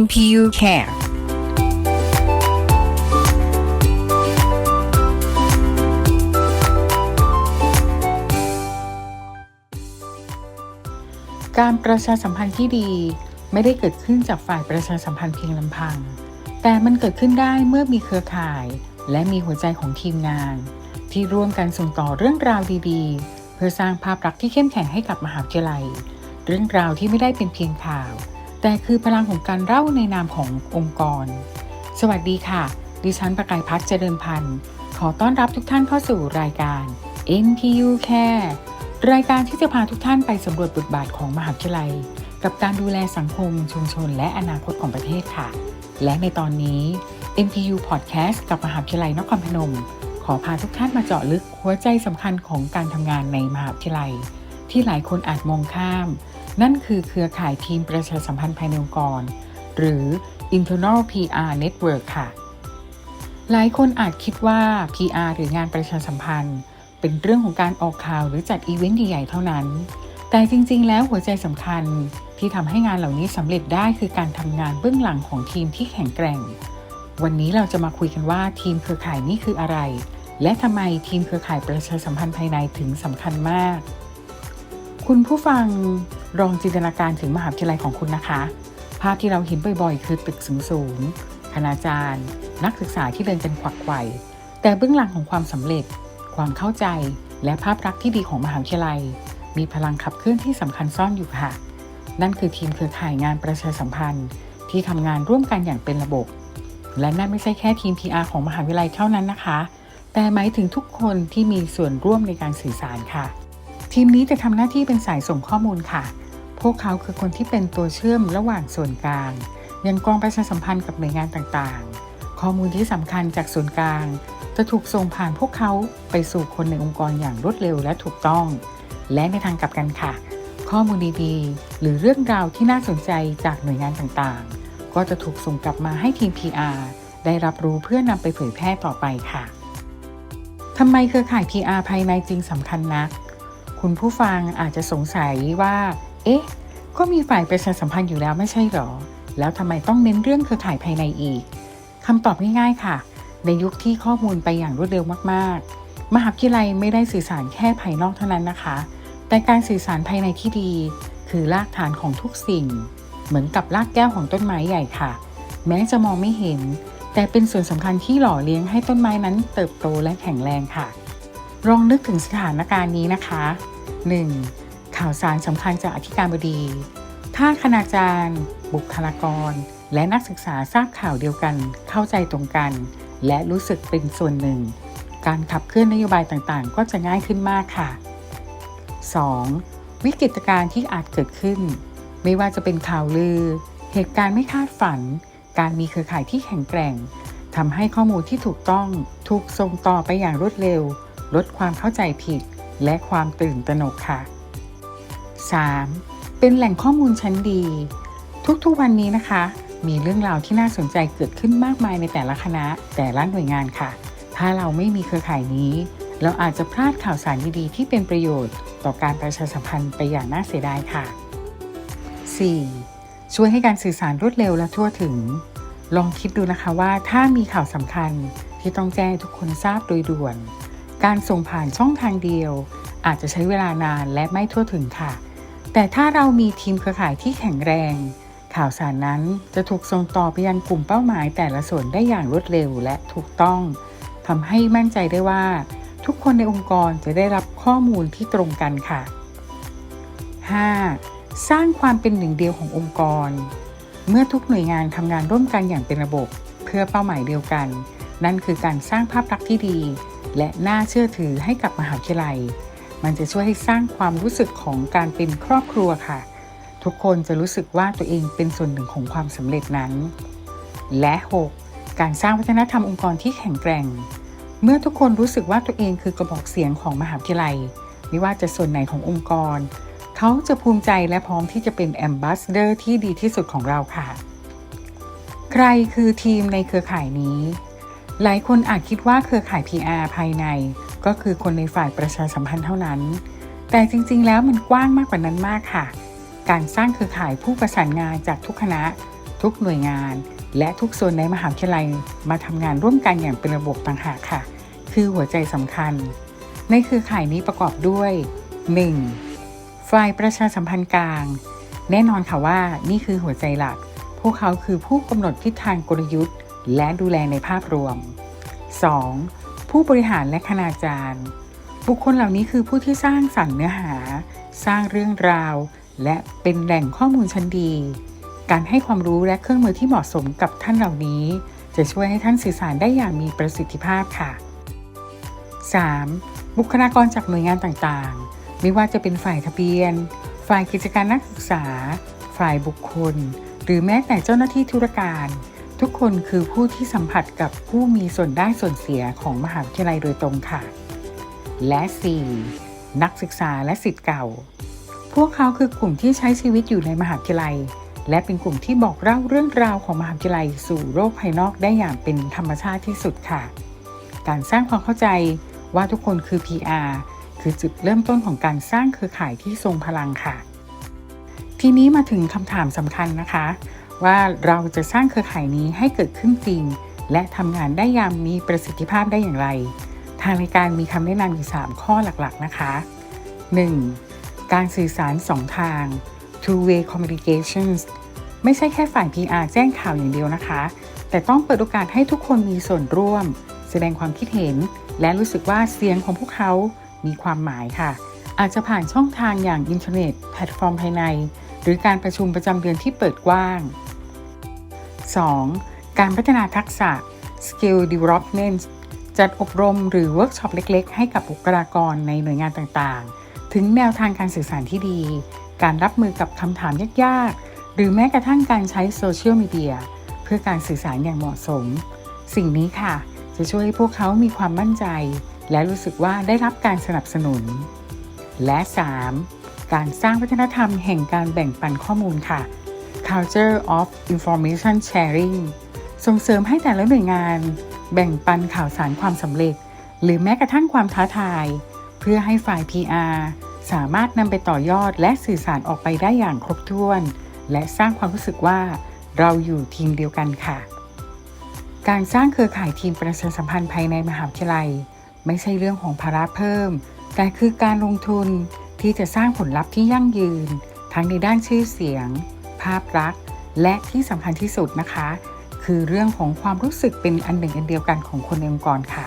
NPU Care การประชาสัมพันธ์ที่ดีไม่ได้เกิดขึ้นจากฝ่ายประชาสัมพันธ์เพียงลำพัง แต่มันเกิดขึ้นได้เมื่อมีเครือข่าย และมีหัวใจของทีมงาน ที่ร่วมกันส่งต่อเรื่องราวดีๆ เพื่อสร้างภาพลักษณ์ที่เข้มแข็งให้กับมหาวิทยาลัย เรื่องราวที่ไม่ได้เป็นเพียงข่าว แต่คือพลังของการเล่าในนามขององค์กร สวัสดีค่ะ ดิฉันประกายพัฒเจริญพันธ์ขอต้อนรับทุกท่านเข้าสู่รายการ NPU Care รายการที่จะพาทุกท่านไปสำรวจบทบาทของมหาวิทยาลัย กับการดูแลสังคม ชุมชน และอนาคตของประเทศค่ะ และในตอนนี้ NPU Podcast กับมหาวิทยาลัยนครพนม ขอพาทุกท่านมาเจาะลึกหัวใจสำคัญของการทำงานในมหาวิทยาลัย ที่หลายคนอาจมองข้าม นั่นคือเครือข่ายทีมประชาสัมพันธ์ภายในองค์กร หรือ internal PR network ค่ะ หลายคนอาจคิดว่า PR หรืองานประชาสัมพันธ์ เป็นเรื่องของการออกข่าวหรือจัดอีเวนต์ใหญ่ๆเท่านั้น แต่จริงๆ แล้วหัวใจสำคัญที่ทำให้งานเหล่านี้สำเร็จได้คือการทำงานเบื้องหลังของทีมที่แข็งแกร่ง วันนี้เราจะมาคุยกันว่าทีมเครือข่ายนี่คืออะไร และทำไมทีมเครือข่ายประชาสัมพันธ์ภายในถึงสำคัญมาก คุณผู้ฟัง ลองจินตนาการถึงมหาวิทยาลัยของคุณนะคะ ภาพที่เราเห็นบ่อยๆ คือตึกสูงๆคณาจารย์ นักศึกษาที่เดินกันขวักไขว่แต่เบื้องหลังของความสำเร็จ ความเข้าใจ และภาพลักษณ์ที่ดีของมหาวิทยาลัย มีพลังขับเคลื่อนที่สำคัญซ่อนอยู่ค่ะ นั่นคือทีมเครือข่ายงานประชาสัมพันธ์ ที่ทำงานร่วมกันอย่างเป็นระบบ และนั่นไม่ใช่แค่ทีม PR ของมหาวิทยาลัยเท่านั้นนะคะ แต่หมายถึงทุกคนที่มีส่วนร่วมในการสื่อสารค่ะ ทีมนี้จะทำหน้าที่เป็นสายส่งข้อมูลค่ะ พวกเขาคือคนที่เป็นตัวเชื่อมระหว่างส่วนกลาง ยังกองประชาสัมพันธ์กับหน่วยงานต่างๆ ข้อมูลที่สำคัญจากส่วนกลาง จะถูกส่งผ่านพวกเขาไปสู่คนในองค์กรอย่างรวดเร็วและถูกต้อง และในทางกลับกันค่ะ ข้อมูลดีๆ หรือเรื่องราวที่น่าสนใจจากหน่วยงานต่างๆ ก็จะถูกส่งกลับมาให้ทีม PR ได้รับรู้เพื่อนำไปเผยแพร่ต่อไปค่ะทำไมเครือข่าย PR ภายในจึงสำคัญนัก คุณผู้ฟังอาจจะสงสัยว่า เอ๊ะ ก็มีฝ่ายประชาสัมพันธ์อยู่แล้วไม่ใช่หรอ แล้วทำไมต้องเน้นเรื่องเครือข่ายภายในอีกคำตอบง่ายๆค่ะ ในยุคที่ข้อมูลไปอย่างรวดเร็วมากๆ มหาวิทยาลัยไม่ได้สื่อสารแค่ภายนอกเท่านั้นนะคะ แต่การสื่อสารภายในที่ดี คือรากฐานของทุกสิ่ง เหมือนกับรากแก้วของต้นไม้ใหญ่ค่ะ แม้จะมองไม่เห็น แต่เป็นส่วนสำคัญที่หล่อเลี้ยงให้ต้นไม้นั้นเติบโตและแข็งแรงค่ะลองนึกถึงสถานการณ์นี้นะคะ 1. ข่าวสารสำคัญจากอธิการบดี ถ้าคณาจารย์ บุคลากร และนักศึกษาทราบข่าวเดียวกัน เข้าใจตรงกัน และรู้สึกเป็นส่วนหนึ่ง การขับเคลื่อนนโยบายต่างๆ ก็จะง่ายขึ้นมากค่ะ 2. วิกฤตการณ์ที่อาจเกิดขึ้น ไม่ว่าจะเป็นข่าวลือ เหตุการณ์ไม่คาดฝัน การมีเครือข่ายที่แข็งแกร่งทำให้ข้อมูลที่ถูกต้องถูกส่งต่อไปอย่างรวดเร็ว ลดความเข้าใจผิด และความตื่นตระหนกค่ะ 3. เป็นแหล่งข้อมูลชั้นดี ทุกๆวันนี้นะคะ มีเรื่องราวที่น่าสนใจเกิดขึ้นมากมายในแต่ละคณะ แต่ละหน่วยงานค่ะ ถ้าเราไม่มีเครือข่ายนี้ เราอาจจะพลาดข่าวสารดีๆที่เป็นประโยชน์ต่อการประชาสัมพันธ์ไปอย่างน่าเสียดายค่ะ 4. ช่วยให้การสื่อสารรวดเร็วและทั่วถึง ลองคิดดูนะคะว่าถ้ามีข่าวสำคัญที่ต้องแจ้งให้ทุกคนทราบโดยด่วน การส่งผ่านช่องทางเดียว อาจจะใช้เวลานานและไม่ทั่วถึงค่ะ แต่ถ้าเรามีทีมเครือข่ายที่แข็งแรง ข่าวสารนั้นจะถูกส่งต่อไปยังกลุ่มเป้าหมายแต่ละส่วนได้อย่างรวดเร็วและถูกต้องทำให้มั่นใจได้ว่า ทุกคนในองค์กรจะได้รับข้อมูลที่ตรงกันค่ะ 5. สร้างความเป็นหนึ่งเดียวขององค์กร เมื่อทุกหน่วยงานทำงานร่วมกันอย่างเป็นระบบ เพื่อเป้าหมายเดียวกัน นั่นคือการสร้างภาพลักษณ์ที่ดี และน่าเชื่อถือให้กับมหาวิทยาลัย มันจะช่วยให้สร้างความรู้สึกของการเป็นครอบครัวค่ะ ทุกคนจะรู้สึกว่าตัวเองเป็นส่วนหนึ่งของความสำเร็จนั้น และ 6. การสร้างวัฒนธรรมองค์กรที่แข็งแกร่ง เมื่อทุกคนรู้สึกว่าตัวเองคือกระบอกเสียงของมหาวิทยาลัย ไม่ว่าจะส่วนไหนขององค์กร เขาจะภูมิใจและพร้อมที่จะเป็นแอมบาสเดอร์ที่ดีที่สุดของเราค่ะ ใครคือทีมในเครือข่ายนี้ หลายคนอาจคิดว่าเครือข่าย PR ภายใน ก็คือคนในฝ่ายประชาสัมพันธ์เท่านั้น แต่จริงๆ แล้วมันกว้างมากกว่านั้นมากค่ะ การสร้างเครือข่ายผู้ประสานงานจากทุกคณะ ทุกหน่วยงาน และทุกส่วนในมหาวิทยาลัยมาทำงานร่วมกันอย่างเป็นระบบต่างหากค่ะ คือหัวใจสำคัญ ในเครือข่ายนี้ประกอบด้วย 1. ฝ่ายประชาสัมพันธ์กลาง แน่นอนค่ะว่านี่คือหัวใจหลัก พวกเขาคือผู้กำหนดทิศทางกลยุทธ์ และดูแลในภาพรวม 2. ผู้บริหารและคณาจารย์ บุคคลเหล่านี้คือผู้ที่สร้างสรรค์เนื้อหา สร้างเรื่องราว และเป็นแหล่งข้อมูลชั้นดี การให้ความรู้และเครื่องมือที่เหมาะสมกับท่านเหล่านี้ จะช่วยให้ท่านสื่อสารได้อย่างมีประสิทธิภาพค่ะ 3. บุคลากรจากหน่วยงานต่างๆ ไม่ว่าจะเป็นฝ่ายทะเบียน ฝ่ายกิจการนักศึกษา ฝ่ายบุคคล หรือแม้แต่เจ้าหน้าที่ธุรการ ทุกคนคือผู้ที่สัมผัสกับผู้มีส่วนได้ส่วนเสียของมหาวิทยาลัยโดยตรงค่ะ และ 4. นักศึกษาและสิทธิ์เก่า พวกเขาคือกลุ่มที่ใช้ชีวิตอยู่ในมหาวิทยาลัย และเป็นกลุ่มที่บอกเล่าเรื่องราวของมหาวิทยาลัยสู่โลกภายนอกได้อย่างเป็นธรรมชาติที่สุดค่ะ การสร้างความเข้าใจว่าทุกคนคือ PR คือจุดเริ่มต้นของการสร้างเครือข่ายที่ทรงพลังค่ะ ทีนี้มาถึงคำถามสำคัญนะคะ ว่าเราจะสร้างเครือข่ายนี้ให้เกิดขึ้นจริง และทำงานได้อย่างมีประสิทธิภาพได้อย่างไร ทางรายการมีคำแนะนำอยู่ 3 ข้อหลักๆนะคะ 1. การสื่อสาร 2 ทาง two way communications ไม่ใช่แค่ฝ่าย PR แจ้งข่าวอย่างเดียวนะคะ แต่ต้องเปิดโอกาสให้ทุกคนมีส่วนร่วม แสดงความคิดเห็น และรู้สึกว่าเสียงของพวกเขามีความหมายค่ะ อาจจะผ่านช่องทางอย่างอินเทอร์เน็ต แพลตฟอร์มภายใน หรือการประชุมประจำเดือนที่เปิดกว้าง 2. การพัฒนาทักษะ skill development จัดอบรมหรือเวิร์กช็อปเล็กๆ ให้กับบุคลากรในหน่วยงานต่างๆ ถึงแนวทางการสื่อสารที่ดี การรับมือกับคำถามยากๆ หรือแม้กระทั่งการใช้โซเชียลมีเดียเพื่อการสื่อสารอย่างเหมาะสม สิ่งนี้ค่ะ จะช่วยให้พวกเขามีความมั่นใจ และรู้สึกว่าได้รับการสนับสนุน และ 3. การสร้างวัฒนธรรมแห่งการแบ่งปันข้อมูลค่ะ culture of information sharing ส่งเสริมให้แต่ละหน่วยงาน แบ่งปันข่าวสารความสำเร็จ หรือแม้กระทั่งความท้าทาย เพื่อให้ฝ่าย PR สามารถนำไปต่อยอดและสื่อสารออกไปได้อย่างครบถ้วน และสร้างความรู้สึกว่าเราอยู่ทีมเดียวกันค่ะ การสร้างเครือข่ายทีมประชาสัมพันธ์ภายในมหาวิทยาลัย ไม่ใช่เรื่องของภาระเพิ่ม แต่คือการลงทุนที่จะสร้างผลลัพธ์ที่ยั่งยืน ทั้งในด้านชื่อเสียง ภาพลักษณ์และที่สำคัญที่สุดนะคะ คือเรื่องของความรู้สึกเป็นอันหนึ่งอันเดียวกันของคนในองค์กรค่ะ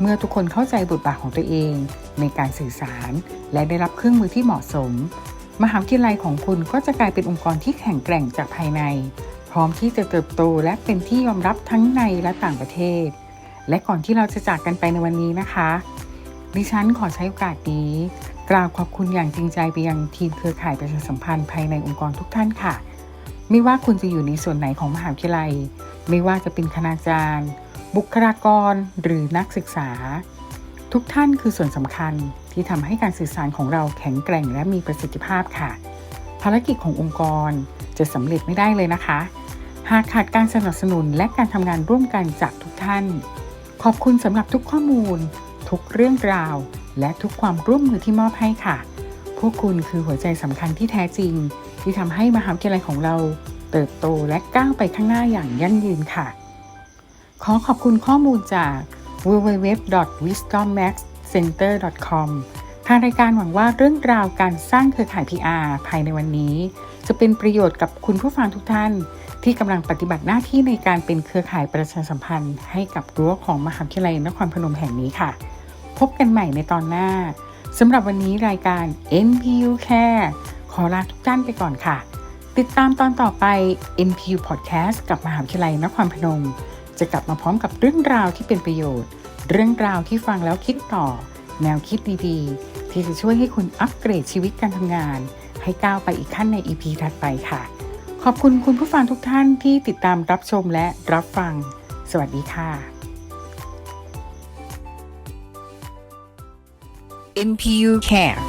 เมื่อทุกคนเข้าใจบทบาทของตัวเอง ในการสื่อสาร และได้รับเครื่องมือที่เหมาะสม มหาวิทยาลัยของคุณก็จะกลายเป็นองค์กรที่แข็งแกร่งจากภายใน พร้อมที่จะเติบโตและเป็นที่ยอมรับทั้งในและต่างประเทศ และก่อนที่เราจะจากกันไปในวันนี้นะคะ ดิฉันขอใช้โอกาสนี้ กราบขอบคุณอย่างจริงใจไปยังทีมเครือข่ายประชาสัมพันธ์ภายในองค์กรทุกท่านค่ะ ไม่ว่าคุณจะอยู่ในส่วนไหนของมหาวิทยาลัย ไม่ว่าจะเป็นคณาจารย์ บุคลากร หรือนักศึกษา ทุกท่านคือส่วนสำคัญที่ทำให้การสื่อสารของเราแข็งแกร่งและมีประสิทธิภาพค่ะ ภารกิจขององค์กรจะสำเร็จไม่ได้เลยนะคะ หากขาดการสนับสนุนและการทำงานร่วมกันจากทุกท่าน ขอบคุณสำหรับทุกข้อมูล ทุกเรื่องราว และทุกความร่วมมือที่มอบให้ค่ะ พวกคุณคือหัวใจสำคัญที่แท้จริง ที่ทำให้มหาวิทยาลัยของเรา เติบโตและก้าวไปข้างหน้าอย่างยั่งยืนค่ะ ขอขอบคุณข้อมูลจาก www.wisdommaxcenter.com ทางรายการหวังว่าเรื่องราวการสร้างเครือข่าย PR ภายในวันนี้ จะเป็นประโยชน์กับคุณผู้ฟังทุกท่าน ที่กำลังปฏิบัติหน้าที่ในการเป็นเครือข่ายประชาสัมพันธ์ให้กับรั้วของมหาวิทยาลัยนครพนมแห่งนี้ค่ะ พบกันใหม่ในตอนหน้าสำหรับวันนี้รายการ NPU Care ขอลาทุกท่านไปก่อนค่ะ ติดตามตอนต่อไป NPU Podcast กับมหาวิทยาลัยนครพนม จะกลับมาพร้อมกับเรื่องราวที่เป็นประโยชน์ เรื่องราวที่ฟังแล้วคิดต่อ แนวคิดดีๆ ที่จะช่วยให้คุณอัปเกรดชีวิตการทำงาน ให้ก้าวไปอีกขั้นใน EP ถัดไปค่ะ ขอบคุณคุณผู้ฟังทุกท่านที่ติดตามรับชมและรับฟัง สวัสดีค่ะ NPU Care